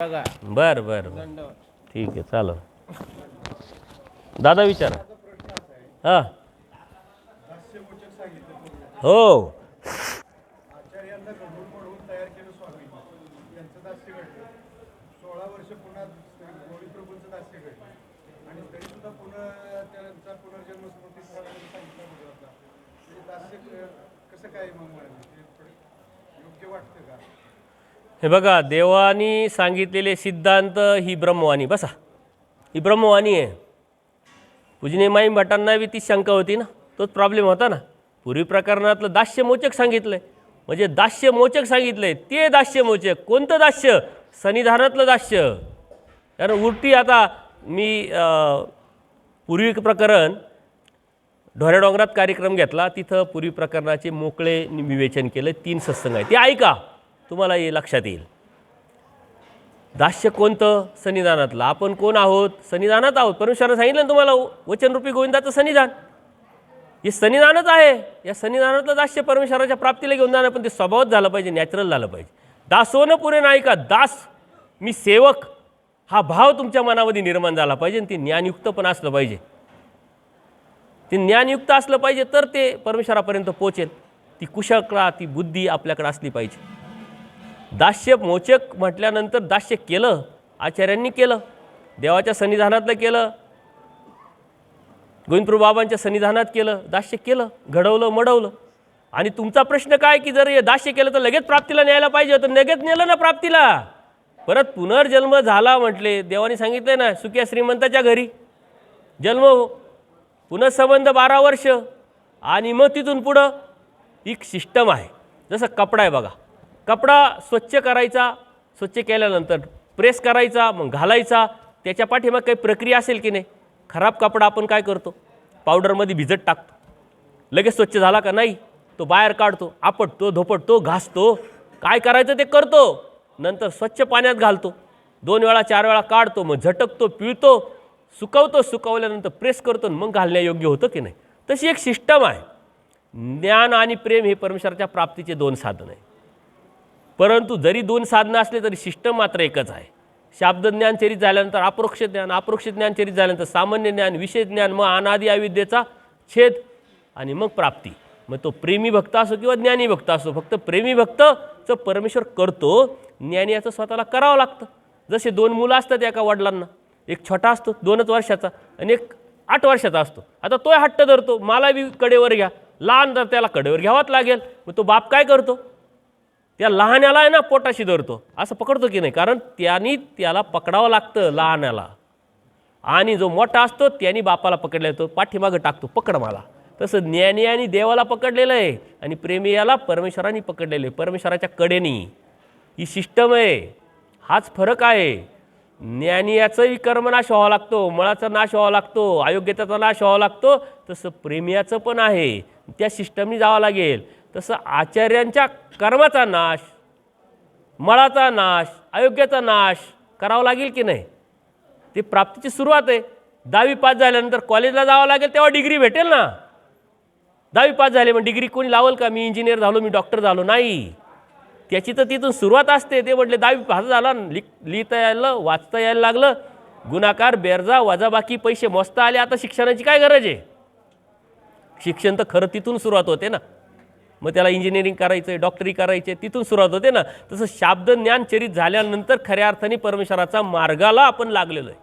बघा. बर बर ठीक आहे चालेल. दादा विचारा. हां. हो. कसं काय मग योग्य वाटतं का? हे बघा देवानी सांगितलेले सिद्धांत ही ब्रह्मवाणी बसा. ही ब्रह्मवाणी आहे. पूजने माई भटांना बी ती शंका होती ना तोच प्रॉब्लेम होता ना. पूर्वी प्रकरणातलं दास्यमोचक सांगितलं आहे म्हणजे दास्यमोचक सांगितलं आहे ते दास्यमोचक कोणतं दास्य? सन्निधानातलं दास्य. कारण उलटी आता मी पूर्वी प्रकरण ढोऱ्या डोंगरात कार्यक्रम घेतला तिथं पूर्वी प्रकरणाचे मोकळे विवेचन केलं तीन सत्संग आहे ते ऐका. तुम्हाला हे लक्षात येईल. दास्य कोणतं? सन्निधानातलं. आपण कोण आहोत? सन्निधानात आहोत. परमेश्वरानं सांगितलं ना तुम्हाला वचनरूपी गोविंदाचं सन्निधान. हे सन्निधानच आहे. या सन्निधानातलं दास्य परमेश्वराच्या प्राप्तीला घेऊन जाणं पण ते स्वभावच झालं पाहिजे नॅचरल झालं पाहिजे. दासोनं हो पुरे नाही का दास मी सेवक. हा भाव तुमच्या मनामध्ये निर्माण झाला पाहिजे आणि ते ज्ञानयुक्त पण असलं पाहिजे. ते ज्ञानयुक्त असलं पाहिजे तर ते परमेश्वरापर्यंत पोचेल. ती कुशलता ती बुद्धी आपल्याकडे असली पाहिजे. दास्य मोचक म्हटल्यानंतर दास्य केलं आचार्यांनी केलं देवाच्या सन्निधानातलं केलं गोविंदप्रभू बाबांच्या सन्निधानात केलं दास्य केलं घडवलं मडवलं. आणि तुमचा प्रश्न काय की जर हे दास्य केलं तर लगेच प्राप्तीला न्यायला पाहिजे होतं लगेच नेलं ना प्राप्तीला. परत पुनर्जन्म झाला म्हटले देवाने सांगितलं ना सुक्या श्रीमंताच्या घरी. जन्म हो. पुनଃसंबंध बारा वर्ष. आणि मग तिथून पुढं एक सिस्टम आहे. जसं कपडा आहे बघा. कपडा स्वच्छ करायचा स्वच्छ केल्यानंतर प्रेस करायचा मग घालायचा. त्याच्या पाठीमाग काही प्रक्रिया असेल की नाही? खराब कपडा आपण काय करतो? पावडरमध्ये भिजत टाकतो. लगेच स्वच्छ झाला का नाही? तो बाहेर काढतो आपटतो धोपटतो घासतो. काय करायचं ते करतो. नंतर स्वच्छ पाण्यात घालतो. दोन वेळा चार वेळा काढतो मग झटकतो पिळतो. सुकवतो सुकवल्यानंतर प्रेस करतो आणि मग घालण्यायोग्य होतं की नाही? तशी एक सिस्टम आहे. ज्ञान आणि प्रेम हे परमेश्वराच्या प्राप्तीचे दोन साधन आहे. परंतु जरी दोन साधनं असले तरी सिस्टम मात्र एकच आहे. शाब्द चरित झाल्यानंतर अप्रोक्ष ज्ञान अप्रोक्ष ज्ञान चरित झाल्यानंतर सामान्य ज्ञान विशेष ज्ञान मग अनादी अविद्येचा छेद आणि मग प्राप्ती. मग तो प्रेमी भक्त असो किंवा ज्ञानी भक्त असो फक्त प्रेमी भक्तचं परमेश्वर करतो ज्ञानी याचं स्वतःला करावं लागतं. जसे दोन मुलं असतात एका वडिलांना एक छोटा असतो दोनच वर्षाचा आणि एक आठ वर्षाचा असतो. आता तोय हट्ट धरतो मला बी कडेवर घ्या. लहान तर त्याला कडेवर घ्यावाच लागेल. मग तो बाप काय करतो? त्या लहान्याला आहे ना पोटाशी धरतो. असं पकडतो की नाही? कारण त्यांनी त्याला पकडावं लागतं लहान्याला. आणि जो मोठा असतो त्यांनी बापाला पकडला येतो पाठीमागं टाकतो. पकड मला. तसं ज्ञानी आणि देवाला पकडलेलं आहे. आणि प्रेमी याला परमेश्वराने पकडलेलं आहे. परमेश्वराच्या कडेनी. ही सिस्टम आहे. हाच फरक आहे. ज्ञानी याचाही कर्मनाश व्हावा लागतो. मळाचा नाश व्हावा लागतो. अयोग्यतेचा नाश व्हावा लागतो. तसं प्रेमियाचं पण आहे. त्या सिस्टमनी जावं लागेल. तसं आचार्यांच्या कर्माचा नाश मळाचा नाश अयोग्याचा नाश करावा लागेल की नाही? ते प्राप्तीची सुरुवात आहे. दहावी पास झाल्यानंतर कॉलेजला जावं लागेल तेव्हा डिग्री भेटेल ना? दहावी पास झाले मग डिग्री कोणी लावल का? मी इंजिनियर झालो मी डॉक्टर झालो? नाही. त्याची तर तिथून सुरुवात असते. ते म्हटले दहावी पास झाला लिख लिहिता यायला वाचता यायला लागलं. गुणाकार बेरजा वजाबाकी पैसे मोजता आले. आता शिक्षणाची काय गरज आहे? शिक्षण तर खरं तिथून सुरुवात होते ना. मग त्याला इंजिनिअरिंग करायचं आहे डॉक्टरी करायची आहे तिथून सुरुवात होते ना. तसं शाब्द ज्ञान चरित झाल्यानंतर खऱ्या अर्थाने परमेश्वराचा मार्गाला आपण लागलेलो आहे.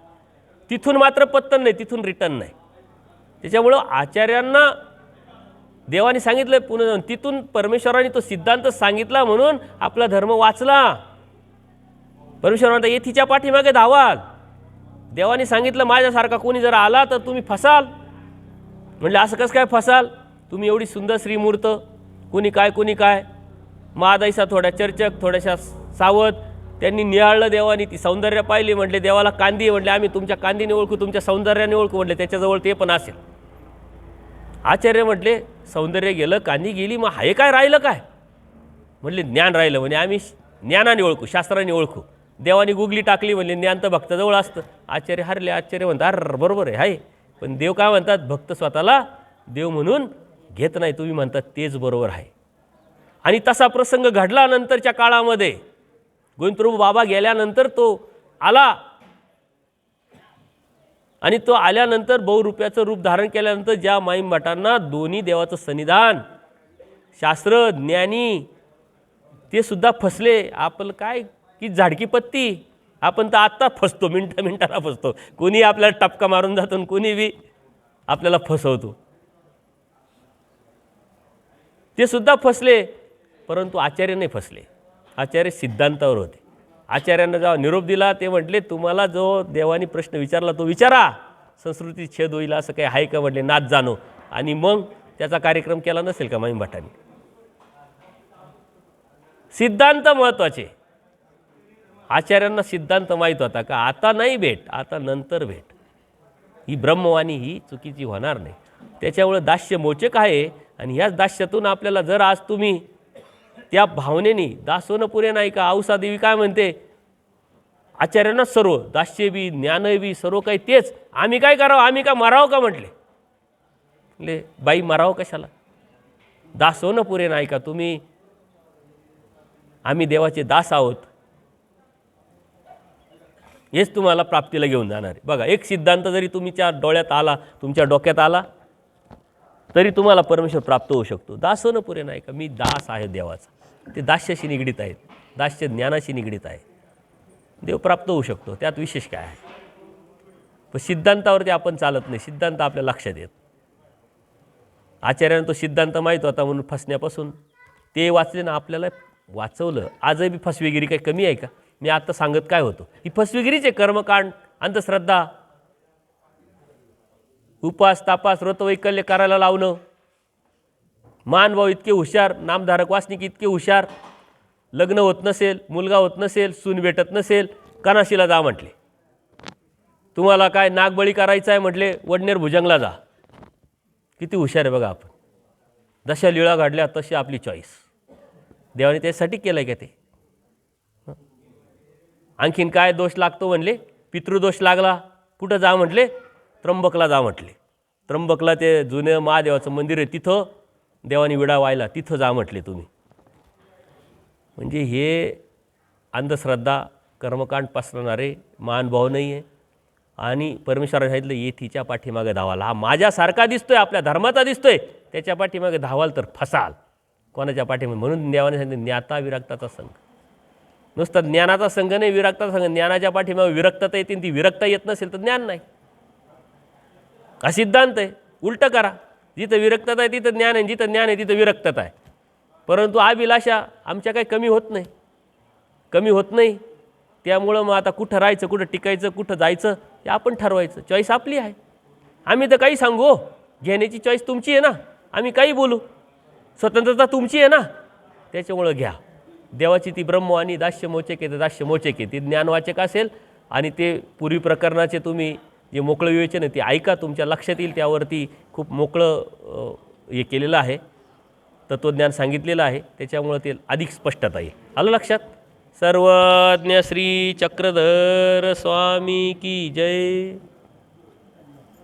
तिथून मात्र पत्तन नाही तिथून रिटर्न नाही. त्याच्यामुळं आचार्यांना देवाने सांगितलं पुन्हा तिथून परमेश्वराने तो सिद्धांत सांगितला म्हणून आपला धर्म वाचला. परमेश्वर म्हणता येथीच्या पाठीमागे धावाल. देवाने सांगितलं माझ्यासारखा कोणी जर आला तर तुम्ही फसाल. म्हणलं असं कसं काय फसाल? तुम्ही एवढी सुंदर श्रीमूर्त. कुणी काय कुणी काय? महादाईसा थोड्या चर्चक थोड्याशा सावध. त्यांनी निहाळलं देवानी ती सौंदर्य पाहिली म्हटले देवाला कांदी म्हटले आम्ही तुमच्या कांदीने ओळखू तुमच्या सौंदर्याने ओळखू. म्हटले त्याच्याजवळ ते पण असेल. आचार्य म्हटले सौंदर्य गेलं कांदी गेली मग हे काय राहिलं काय? म्हटले ज्ञान राहिलं. म्हणजे आम्ही ज्ञानाने ओळखू शास्त्राने ओळखू. देवाने गुगली टाकली म्हणले ज्ञान तर भक्ताजवळ असतं. आचार्य हरले आचार्य म्हणतात अर बरोबर आहे हाय. पण देव काय म्हणतात? भक्त स्वतःला देव म्हणून घेत नाही तुम्ही म्हणता तेच बरोबर आहे. आणि तसा प्रसंग घडला नंतरच्या काळामध्ये गोविंदप्रभू बाबा गेल्यानंतर तो आला. आणि तो आल्यानंतर बहुरूप्याचं रूप धारण केल्यानंतर ज्या माईम भटांना दोन्ही देवाचं सन्निधान शास्त्र ज्ञानी ते सुद्धा फसले. आपलं काय की झाडकी पत्ती? आपण तर आत्ता फसतो मिनटा मिनटाला फसतो. कोणी आपल्याला टपका मारून जातो आणि कोणी बी आपल्याला फसवतो. ते सुद्धा फसले परंतु आचार्य नाही फसले. आचार्य सिद्धांतावर होते. आचार्यांना जेव्हा निरोप दिला ते म्हटले तुम्हाला जो देवानी प्रश्न विचारला तो विचारा. संस्कृती छेद होईल असं काही आहे का? म्हटले नाच जाणो. आणि मग त्याचा कार्यक्रम केला नसेल का माईम भटांनी? सिद्धांत महत्त्वाचे आचार्यांना सिद्धांत माहीत होता का आता नाही भेट आता नंतर भेट. ही ब्रह्मवाणी ही चुकीची होणार नाही. त्याच्यामुळं दास्य मोचक आहे आणि ह्याच दास्यातून आपल्याला जर आज तुम्ही त्या भावनेने दासोनं पुरे नाही का औसा देवी काय म्हणते? आचार्यांना सर्व दास्य बी ज्ञान बी सर्व काही तेच. आम्ही काय करावं? आम्ही काय मारावं का म्हटले? ले बाई मारावं कशाला? दासोनं पुरे नाही का तुम्ही? आम्ही देवाचे दास आहोत. हेच तुम्हाला प्राप्तीला घेऊन जाणार आहे. बघा एक सिद्धांत जरी तुमच्या डोळ्यात आला तुमच्या डोक्यात आला तरी तुम्हाला परमेश्वर प्राप्त होऊ शकतो. दास होणं पुरे नाही का? मी दास आहे देवाचा. ते दास्याशी निगडीत आहेत. दास्य ज्ञानाशी निगडीत आहे देव प्राप्त होऊ शकतो. त्यात विशेष काय आहे? पण सिद्धांतावरती आपण चालत नाही. सिद्धांत आपल्या लक्षात येत. आचार्यानं तो सिद्धांत माहीत होता म्हणून फसण्यापासून. ते वाचले ना आपल्याला वाचवलं. आजही बी फसवेगिरी काही कमी आहे का? मी आत्ता सांगत काय होतो? ही फसवेगिरीचे कर्मकांड अंधश्रद्धा. उपास तापास व्रतवैकल्य करायला लावणं मानभाव इतके हुशार नामधारक वासनिक इतके हुशार. लग्न होत नसेल मुलगा होत नसेल सून भेटत नसेल कनाशीला जा म्हटले. तुम्हाला काय नागबळी करायचं आहे म्हटले वडनेर भुजंगला जा. किती हुशार आहे बघा आपण. जशा लिळा घडल्या तशी आपली चॉईस देवाने त्यासाठी केलं आहे का ते? आणखीन काय दोष लागतो म्हणले? पितृदोष लागला. कुठं जा म्हटले? त्र्यंबकला जा म्हटले. त्र्यंबकला ते जुनं महादेवाचं मंदिर आहे तिथं देवाने विडा व्हायला तिथं जा म्हटले तुम्ही. म्हणजे हे अंधश्रद्धा कर्मकांड पसरणारे मानभाव नाही आहे. आणि परमेश्वराने सांगितलं येथीच्या पाठीमागे धावाला. हा माझ्यासारखा दिसतोय आपल्या धर्माचा दिसतोय. त्याच्या पाठीमागे धावाल तर फसाल. कोणाच्या पाठीमागे? म्हणून देवाने सांगितलं ज्ञाता विरक्ताचा संघ. नुसता ज्ञानाचा संघ नाही विरक्ताचा संघ. ज्ञानाच्या पाठीमागे विरक्तता येते आणि ती विरक्ता येत नसेल तर ज्ञान नाही. हा सिद्धांत आहे? उलटं करा. जिथं विरक्तता आहे तिथं ज्ञान आहे जिथं ज्ञान आहे तिथं विरक्तता आहे. परंतु अभिलाषा आमच्या काही कमी होत नाही. कमी होत नाही. त्यामुळं मग आता कुठं राहायचं कुठं टिकायचं कुठं जायचं हे आपण ठरवायचं. चॉईस आपली आहे. आम्ही तर काही सांगू हो. घेण्याची चॉईस तुमची आहे ना. आम्ही काही बोलू. स्वतंत्रता तुमची आहे ना. त्याच्यामुळं घ्या. देवाची ती ब्रह्म आणि दास्य मोचक आहे तर दास्य मोचक आहे ती ज्ञानवाचक असेल आणि ते पूर्वी प्रकरणाचे तुम्ही जे मोकळं विवेचन आहे ते ऐका तुमच्या लक्षात येईल त्यावरती खूप मोकळं हे केलेलं आहे. तत्त्वज्ञान सांगितलेलं आहे त्याच्यामुळं ते अधिक स्पष्टता येईल. आलं लक्षात? सर्वज्ञ श्री चक्रधर स्वामी की जय.